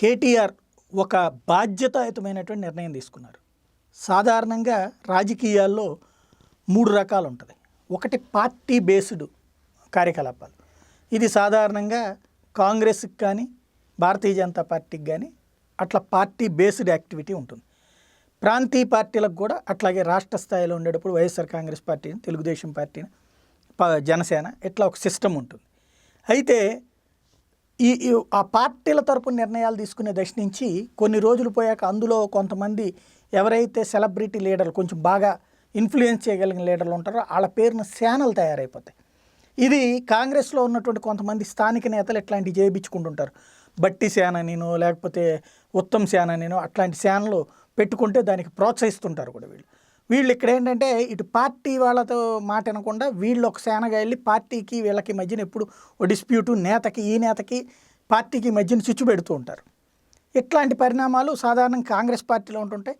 కేటీఆర్ ఒక బాధ్యతాయుతమైనటువంటి నిర్ణయం తీసుకున్నారు. సాధారణంగా రాజకీయాల్లో మూడు రకాలు ఉంటుంది ఒకటి పార్టీ బేస్డ్ కార్యకలాపాలు. ఇది సాధారణంగా కాంగ్రెస్కి కానీ భారతీయ జనతా పార్టీకి కానీ అట్లా పార్టీ బేస్డ్ యాక్టివిటీ ఉంటుంది. ప్రాంతీయ పార్టీలకు కూడా అట్లాగే రాష్ట్ర స్థాయిలో ఉండేటప్పుడు వైఎస్ఆర్ కాంగ్రెస్ పార్టీని తెలుగుదేశం పార్టీని ప- జనసేన ఇట్లా ఒక సిస్టమ్ ఉంటుంది. అయితే ఈ ఆ పార్టీల తరపున నిర్ణయాలు తీసుకునే దశ నుంచి కొన్ని రోజులు పోయాక అందులో కొంతమంది ఎవరైతే సెలబ్రిటీ లీడర్లు కొంచెం బాగా ఇన్ఫ్లుయెన్స్ చేయగలిగిన లీడర్లు ఉంటారో వాళ్ళ పేరున శానలు తయారైపోతాయి. ఇది కాంగ్రెస్లో ఉన్నటువంటి కొంతమంది స్థానిక నేతలు ఇట్లాంటివి చేయించుకుంటుంటారు బట్టి శాన నేను లేకపోతే ఉత్తమ్ శాన నేను అట్లాంటి శానలు పెట్టుకుంటే దానికి ప్రోత్సహిస్తుంటారు కూడా వీళ్ళు. వీళ్ళు ఇక్కడ ఏంటంటే ఇటు పార్టీ వాళ్ళతో మాట అనకుండా వీళ్ళు ఒక సేనగా వెళ్ళి పార్టీకి వీళ్ళకి మధ్యన ఎప్పుడు ఓ డిస్ప్యూటు నేతకి ఈ నేతకి పార్టీకి మధ్యన చిచ్చు పెడుతూ ఉంటారు. ఇట్లాంటి పరిణామాలు సాధారణంగా కాంగ్రెస్ పార్టీలో ఉంటుంటాయి.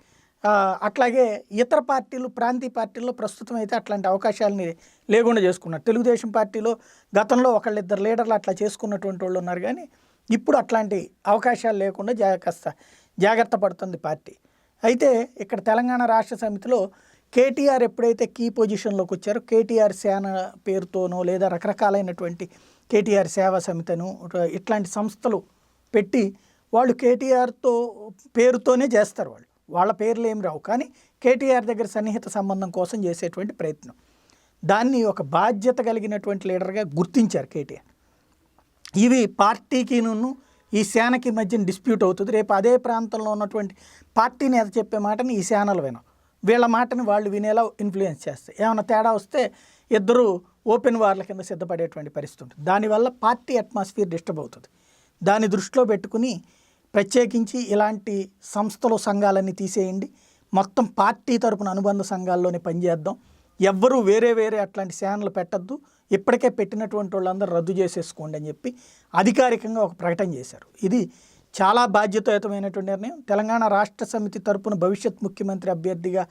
అట్లాగే ఇతర పార్టీలు ప్రాంతీయ పార్టీల్లో ప్రస్తుతం అయితే అట్లాంటి అవకాశాలని లేకుండా చేసుకున్నారు. తెలుగుదేశం పార్టీలో గతంలో ఒకళ్ళిద్దరు లీడర్లు అట్లా చేసుకున్నటువంటి వాళ్ళు ఉన్నారు కానీ ఇప్పుడు అట్లాంటి అవకాశాలు లేకుండా జాగ్రత్త జాగ్రత్త పడుతుంది పార్టీ. అయితే ఇక్కడ తెలంగాణ రాష్ట్ర సమితిలో కేటీఆర్ ఎప్పుడైతే కీ పొజిషన్లోకి వచ్చారో కేటీఆర్ సేన పేరుతోనో లేదా రకరకాలైనటువంటి కేటీఆర్ సేవా సమితను ఇట్లాంటి సంస్థలు పెట్టి వాళ్ళు కేటీఆర్తో పేరుతోనే చేస్తారు వాళ్ళు. వాళ్ళ పేర్లు ఏం రావు. కానీ కేటీఆర్ దగ్గర సన్నిహిత సంబంధం కోసం చేసేటువంటి ప్రయత్నం. దాన్ని ఒక బాధ్యత కలిగినటువంటి లీడర్గా గుర్తించారు కేటీఆర్. ఇవి పార్టీకిను ఈ సేనకి మధ్య డిస్ప్యూట్ అవుతుంది. రేపు అదే ప్రాంతంలో ఉన్నటువంటి పార్టీ నేత చెప్పే మాటని ఈ సేనలు వినం వీళ్ళ మాటని వాళ్ళు వినేలా ఇన్ఫ్లుయెన్స్ చేస్తాయి. ఏమైనా తేడా వస్తే ఇద్దరు ఓపెన్ వార్ల కింద సిద్ధపడేటువంటి పరిస్థితి ఉంటుంది. దానివల్ల పార్టీ అట్మాస్ఫియర్ డిస్టర్బ్ అవుతుంది. దాన్ని దృష్టిలో పెట్టుకుని ప్రత్యేకించి ఇలాంటి సంస్థలు సంఘాలన్నీ తీసేయండి. మొత్తం పార్టీ తరపున అనుబంధ సంఘాల్లోనే పనిచేద్దాం. ఎవ్వరూ వేరే వేరే అట్లాంటి శానలు పెట్టద్దు. ఇప్పటికే పెట్టినటువంటి వాళ్ళందరూ రద్దు చేసేసుకోండి అని చెప్పి అధికారికంగా ఒక ప్రకటన చేశారు. ఇది చాలా బాధ్యతాయుతమైనటువంటి నిర్ణయం. తెలంగాణ రాష్ట్ర సమితి తరపున భవిష్యత్ ముఖ్యమంత్రి అభ్యర్థిగా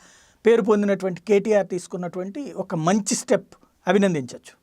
పేరు పొందినటువంటి కేటీఆర్ తీసుకున్నటువంటి ఒక మంచి స్టెప్ అభినందించవచ్చు